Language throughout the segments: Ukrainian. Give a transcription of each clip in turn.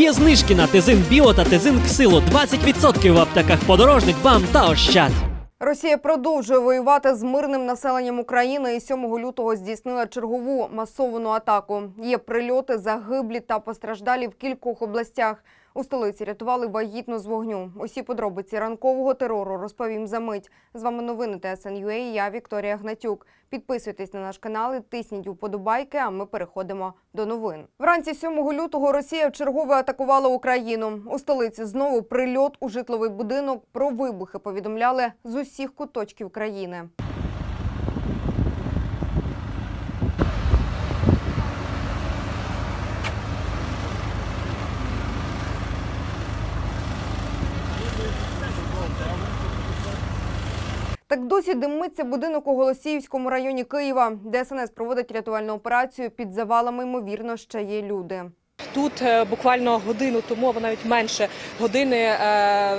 Є знижки на Тезин Біо та Тезин Ксило 20% в аптеках подорожник, бам та ощад. Росія продовжує воювати з мирним населенням України і 7 лютого здійснила чергову масовану атаку. Є прильоти, загиблі та постраждалі в кількох областях. У столиці рятували вагітну з вогню. Усі подробиці ранкового терору розповім за мить. З вами новини ТСНЮА і я Вікторія Гнатюк. Підписуйтесь на наш канал і тисніть уподобайки, а ми переходимо до новин. Вранці 7 лютого Росія вчергове атакувала Україну. У столиці знову прильот у житловий будинок. Про вибухи повідомляли з усіх куточків країни. Так досі димиться будинок у Голосіївському районі Києва. ДСНС проводить рятувальну операцію. Під завалами, ймовірно, ще є люди. Тут е, буквально годину тому, або навіть менше години, е,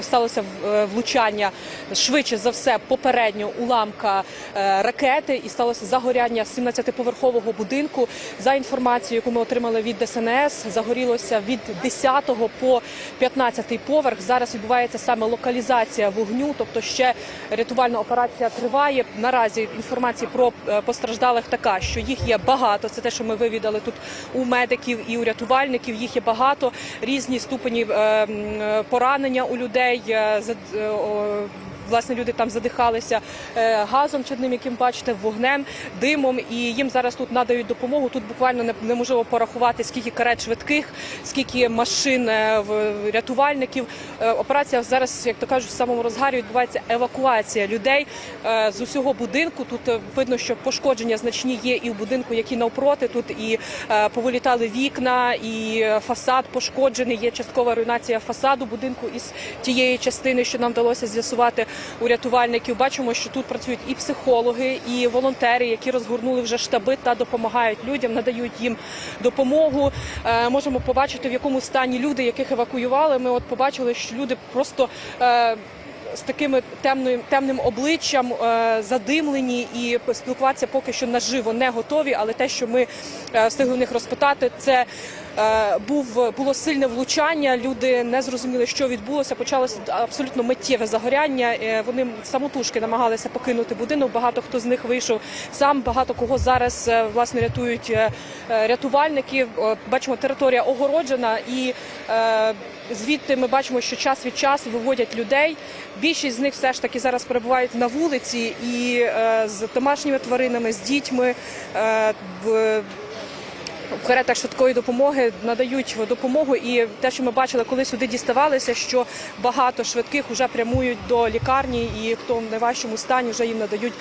сталося е, влучання швидше за все попередньо уламка ракети і сталося загоряння 17-поверхового будинку. За інформацією, яку ми отримали від ДСНС, загорілося від 10 по 15 поверх. Зараз відбувається саме локалізація вогню, тобто ще рятувальна операція триває. Наразі інформація про постраждалих така, що їх є багато. Це те, що ми вивідали тут у медиків і у рятувальників. Їх є багато різні ступені е, е, поранення у людей. Власне, люди там задихалися е, газом чадним, яким бачите, вогнем, димом, і їм зараз тут надають допомогу. Тут буквально неможливо порахувати, скільки карет швидких, скільки машин е, рятувальників. Е, Операція зараз, як то кажуть, в самому розгарі відбувається евакуація людей з усього будинку. Тут видно, що пошкодження значні є і в будинку, які навпроти. Тут і повилітали вікна, і фасад пошкоджений. Є часткова руйнація фасаду будинку із тієї частини, що нам вдалося з'ясувати у рятувальників. Бачимо, що тут працюють і психологи, і волонтери, які розгорнули вже штаби та допомагають людям, надають їм допомогу. Е, Можемо побачити, в якому стані люди, яких евакуювали. Ми от побачили, що люди просто. е, з такими темною темним обличчям е, задимлені і спілкуватися поки що наживо не готові. Але те, що ми встигли в них розпитати, це був було сильне влучання. Люди не зрозуміли, що відбулося. Почалося абсолютно миттєве загоряння. Е, Вони самотужки намагалися покинути будинок. Багато хто з них вийшов сам. Багато кого зараз е, власне рятують е, е, рятувальники. Е, Бачимо, територія огороджена і. е, Звідти ми бачимо, що час від часу виводять людей. Більшість з них все ж таки зараз перебувають на вулиці і е, з домашніми тваринами, з дітьми. Е, в каретах швидкої допомоги надають допомогу, і те, що ми бачили, коли сюди діставалися, що багато швидких вже прямують до лікарні, і хто в найважчому стані вже їм надають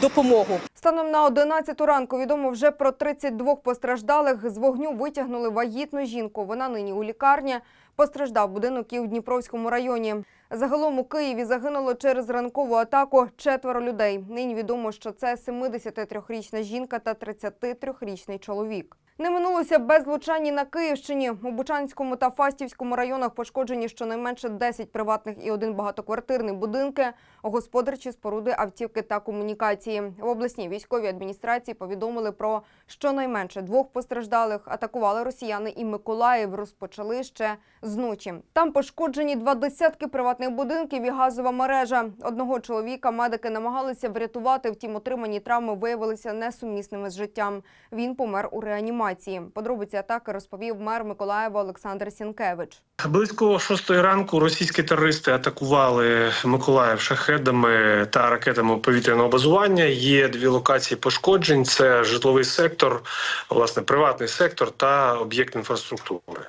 допомогу. Станом на 11 ранку відомо вже про 32 постраждалих. З вогню витягнули вагітну жінку. Вона нині у лікарні. Постраждав будинок і у Дніпровському районі. Загалом у Києві загинуло через ранкову атаку четверо людей. Нині відомо, що це 73-річна жінка та 33-річний чоловік. Не минулося без влучань на Київщині. У Бучанському та Фастівському районах пошкоджені щонайменше 10 приватних і один багатоквартирний будинки, господарчі споруди, автівки та комунікації. В обласній військовій адміністрації повідомили про щонайменше двох постраждалих. Атакували росіяни і Миколаїв розпочали ще з ночі. Там пошкоджені два десятки приватних будинків і газова мережа. Одного чоловіка медики намагалися врятувати, втім отримані травми виявилися несумісними з життям. Він помер у реанімації. Подробиці атаки розповів мер Миколаєва Олександр Сінкевич. Близько шостої ранку російські терористи атакували Миколаїв шахедами та ракетами повітряного базування. Є дві локації пошкоджень: це житловий сектор, власне, приватний сектор та об'єкт інфраструктури.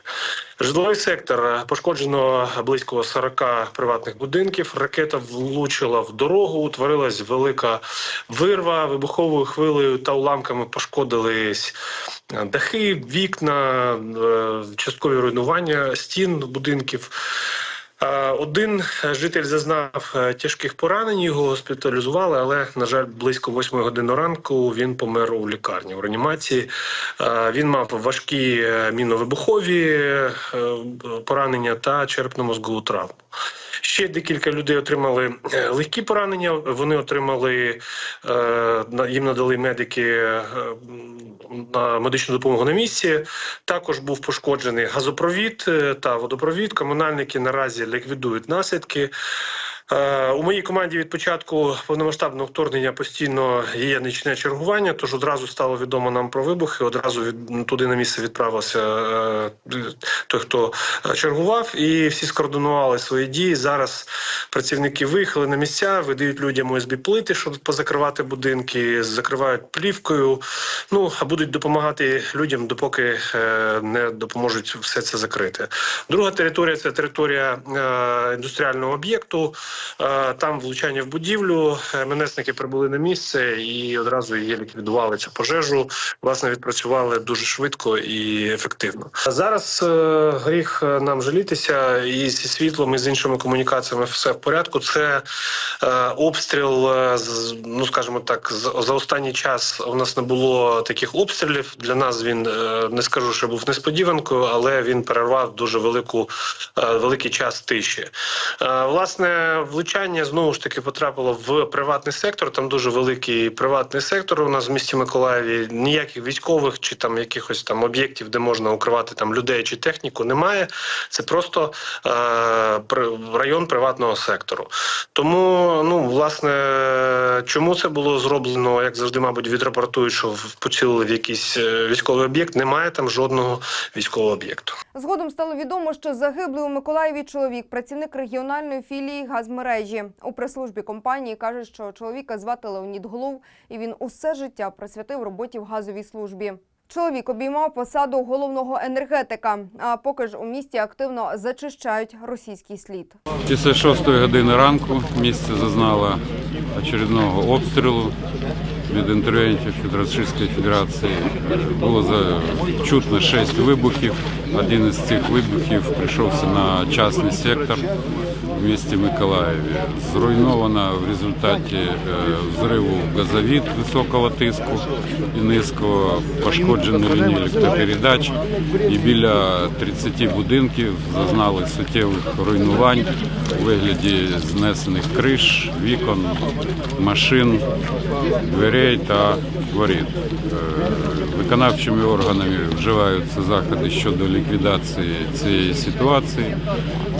Житловий сектор пошкоджено близько 40 приватних будинків. Ракета влучила в дорогу, утворилась велика вирва вибуховою хвилею та уламками пошкодились дахи, вікна, е, часткові руйнування стін будинків. Е, Один житель зазнав е, тяжких поранень, його госпіталізували, але на жаль, близько 8 години ранку він помер у лікарні у реанімації. Е, Він мав важкі міновибухові е, поранення та черепно-мозгову травму. Ще декілька людей отримали е, легкі поранення. Вони отримали е, їм надали медики е, на медичну допомогу на місці. Також був пошкоджений газопровід та водопровід. Комунальники наразі ліквідують наслідки. Е, У моїй команді від початку повномасштабного вторгнення постійно є нічне чергування. Тож одразу стало відомо нам про вибухи. Одразу від туди на місце відправився е, той, хто е, чергував, і всі скоординували свої дії. Зараз працівники виїхали на місця, видають людям ОСБ плити, щоб позакривати будинки, закривають плівкою. Ну а будуть допомагати людям, допоки не допоможуть все це закрити. Друга територія це територія індустріального об'єкту. Е, Там влучання в будівлю. Е, МНСники прибули на місце і одразу її ліквідували цю пожежу. Власне, відпрацювали дуже швидко і ефективно. Зараз е, гріх нам жалітися і зі світлом, і з іншими комунікаціями все в порядку. Це обстріл, ну скажімо так, за останній час у нас не було таких обстрілів. Для нас він не скажу, що був несподіванкою, але він перервав дуже велику великий час тиші. Власне, влучання знову ж таки потрапило в приватний сектор. Там дуже великий приватний сектор. У нас в місті Миколаєві ніяких військових чи там якихось там об'єктів, де можна укривати там людей чи техніку, немає. Це просто е, район приватного сектору. Тому, ну власне, чому це було зроблено, як завжди, мабуть, відрапортують, що поцілили в якийсь е, військовий об'єкт. Немає там жодного військового об'єкту. Згодом стало відомо, що загиблий у Миколаєві чоловік, працівник регіональної філії газмережі. У прес-службі компанії кажуть, що чоловіка звати Леонід Голов, і він усе життя присвятив роботі в газовій службі. Чоловік обіймав посаду головного енергетика. А поки ж у місті активно зачищають російський слід. Після шостої години ранку місце зазнало очередного обстрілу від інтервентів від Російської Федерації. Було чутно шість вибухів. Один із цих вибухів прийшовся на частний сектор місті Миколаєві. Зруйновано в результаті е, взриву газовід високого тиску і низького пошкоджені лінії електропередач. І біля 30 будинків зазнали суттєвих руйнувань у вигляді знесених криш, вікон, машин, дверей та воріт. Е, Виконавчими органами вживаються заходи щодо ліквідації цієї ситуації.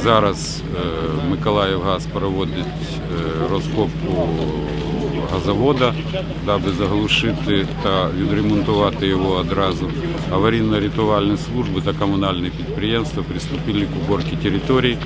Зараз е, Миколаївгаз проводить е, розкопку газовода, даби заглушити та відремонтувати його одразу. Аварійно-рятувальні служби та комунальні підприємства приступили к уборці територій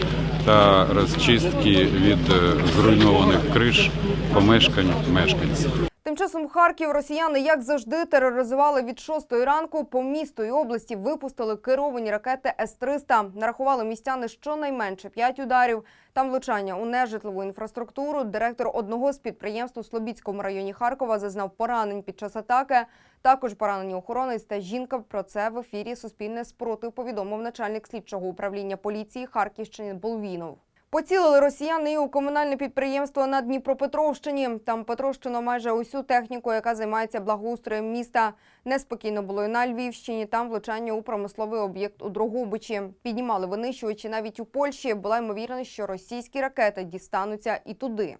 та розчистки від е, зруйнованих криш помешкань мешканців. Часом Харків росіяни, як завжди, тероризували від 6 ранку. По місту і області випустили керовані ракети С-300. Нарахували містяни щонайменше 5 ударів. Там влучання у нежитлову інфраструктуру. Директор одного з підприємств у Слобідському районі Харкова зазнав поранень під час атаки. Також поранені охоронець та жінка. Про це в ефірі Суспільне спротив повідомив начальник слідчого управління поліції Харківщини Болвінов. Поцілили росіяни і у комунальне підприємство на Дніпропетровщині. Там потрощено майже усю техніку, яка займається благоустроєм міста. Неспокійно було і на Львівщині. Там влучання у промисловий об'єкт у Дрогобичі. Піднімали винищувачі навіть у Польщі. Була ймовірність, що російські ракети дістануться і туди.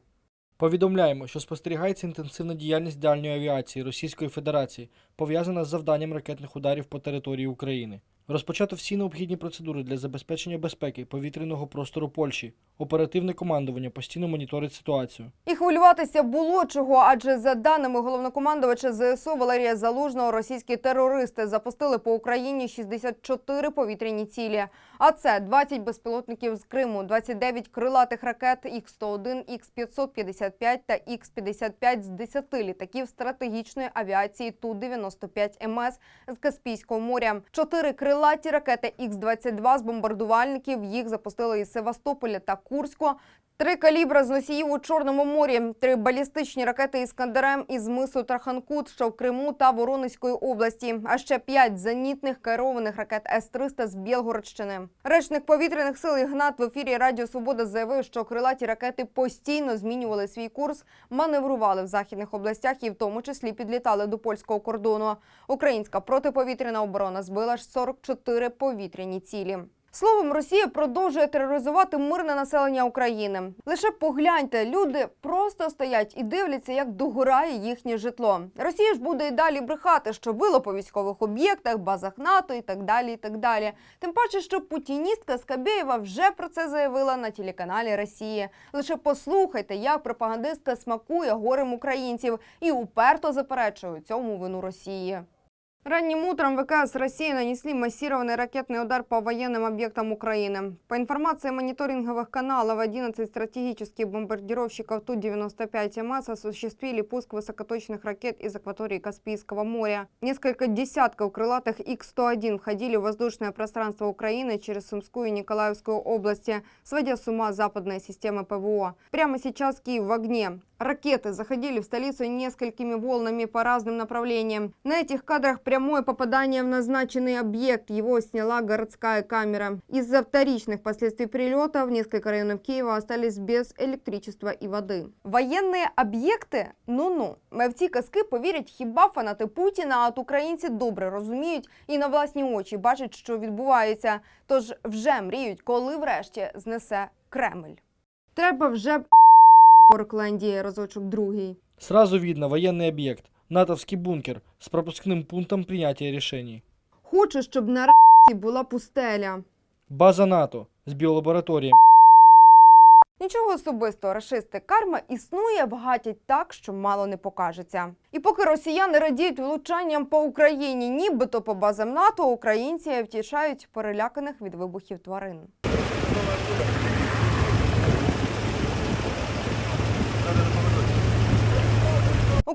Повідомляємо, що спостерігається інтенсивна діяльність дальньої авіації Російської Федерації, пов'язана з завданням ракетних ударів по території України. Розпочато всі необхідні процедури для забезпечення безпеки повітряного простору Польщі. Оперативне командування постійно моніторить ситуацію. І хвилюватися було чого, адже за даними головнокомандувача ЗСУ Валерія Залужного, російські терористи запустили по Україні 64 повітряні цілі. А це 20 безпілотників з Криму, 29 крилатих ракет Х-101, Х-555 та Х-55 з 10 літаків стратегічної авіації Ту-95 МС з Каспійського моря. Чотири крилаті ракети Х-22 з бомбардувальників їх запустили із Севастополя та Курську. Три калібра з носіїв у Чорному морі, три балістичні ракети «Іскандерем» із мису Траханкут, що в Криму та Воронезької області, а ще п'ять зенітних керованих ракет С-300 з Білгородщини. Речник повітряних сил Ігнат в ефірі Радіо Свобода заявив, що крилаті ракети постійно змінювали свій курс, маневрували в західних областях і в тому числі підлітали до польського кордону. Українська протиповітряна оборона збила ж 44 повітряні цілі. Словом, Росія продовжує тероризувати мирне населення України. Лише погляньте, люди просто стоять і дивляться, як догорає їхнє житло. Росія ж буде і далі брехати, що било по військових об'єктах, базах НАТО і так далі. І так далі. Тим паче, що путіністка Скабєєва вже про це заявила на телеканалі Росії. Лише послухайте, як пропагандистка смакує горем українців і уперто заперечує цьому вину Росії. Ранним утром ВКС России нанесли массированный ракетный удар по военным объектам Украины. По информации мониторинговых каналов, 11 стратегических бомбардировщиков Ту-95МС осуществили пуск высокоточных ракет из акватории Каспийского моря. Несколько десятков крылатых Х-101 входили в воздушное пространство Украины через Сумскую и Николаевскую области, сводя с ума западные системы ПВО. Прямо сейчас Киев в огне. Ракеты заходили в столицу несколькими волнами по разным направлениям. На этих кадрах прямое попадание в назначенный объект. Его сняла городская камера. Из-за вторичных последствий прилетов несколько районов Киева остались без электричества и воды. Воєнні об'єкти? Ну-ну. В ці казки повірять хіба фанати Путіна, а от українці добре розуміють і на власні очі бачать, що відбувається. Тож вже мріють, коли врешті знесе Кремль. Треба вже Порклендії разочок другий. Сразу видно военный объект, натовский бункер с пропускным пунктом принятия решений. Хочу, щоб на р**ці була пустеля. База НАТО с биолабораторией. Нічого особистого, рашисти карма існує, багатять так, що мало не покажеться. І поки росіяни радіють влучанням по Україні, нібито по базам НАТО, українці втішають переляканих від вибухів тварин.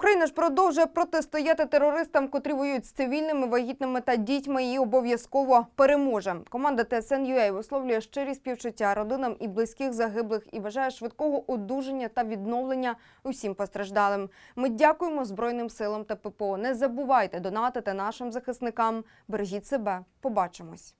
Україна ж продовжує протистояти терористам, котрі воюють з цивільними, вагітними та дітьми, і обов'язково переможе. Команда ТСН.UA висловлює щирі співчуття родинам і близьких загиблих і бажає швидкого одужання та відновлення усім постраждалим. Ми дякуємо Збройним силам та ППО. Не забувайте донатити нашим захисникам. Бережіть себе. Побачимось.